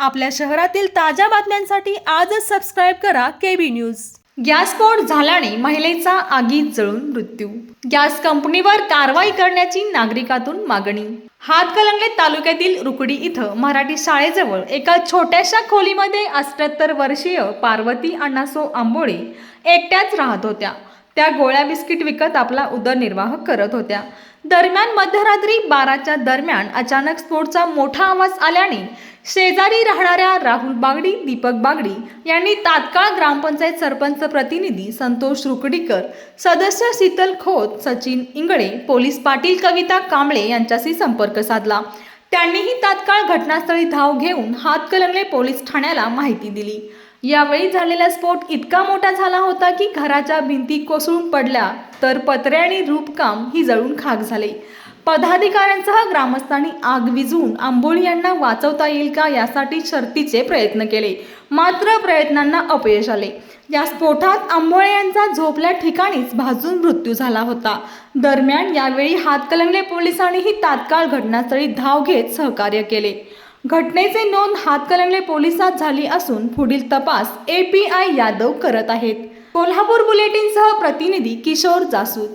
आपल्या शहरातील ताज्या बातम्यांसाठी आजच सबस्क्राईब करा केबी न्यूज गॅस स्फोट झाल्याने महिलेचा आगीत जळून मृत्यू. गॅस कंपनीवर कारवाई करण्याची नागरिकातून मागणी. हातकलंगले तालुक्यातील रुकडी इथं मराठी शाळेजवळ एका छोट्याशा खोलीमध्ये अष्ट्याहत्तर वर्षीय पार्वती अण्णासो आंबोळे एकट्याच राहत होत्या. त्या गोळ्या बिस्किट विकत आपला उदरनिर्वाह करत होत्या. दरम्यान मध्यरात्री बाराच्या दरम्यान अचानक स्फोटचा मोठा आवाज आल्याने शेजारी राहणाऱ्या राहुल बागडी दीपक बागडी यांनी तात्काळ ग्रामपंचायत सरपंच प्रतिनिधी संतोष रुकडीकर सदस्य शीतल खोत सचिन इंगळे पोलीस पाटील कविता कांबळे यांच्याशी संपर्क साधला. त्यांनीही तात्काळ घटनास्थळी धाव घेऊन हातकलंगले पोलीस ठाण्याला माहिती दिली. यावेळी झालेला स्फोट इतका मोठा झाला होता की घराच्या भिंती कोसळून पडल्या तर पत्रे आणि रूपकाम ही जळून खाक झाले. पदाधिकाऱ्यांसह ग्रामस्थांनी आग विझवून आंबोळी यांना वाचवता येईल का यासाठी शर्तीचे प्रयत्न केले. मात्र प्रयत्नांना अपयश आले. या स्फोटात आंबोळे यांचा झोपल्या ठिकाणीच भाजून मृत्यू झाला होता. दरम्यान यावेळी हातकलंगले पोलिसांनीही तात्काळ घटनास्थळी धाव घेत सहकार्य केले. घटनेचे नोंद हातकलंगले पोलिसात झाली असून पुढील तपास ए पी आय यादव करत आहेत. कोल्हापूर बुलेटिनसह प्रतिनिधी किशोर जासूद.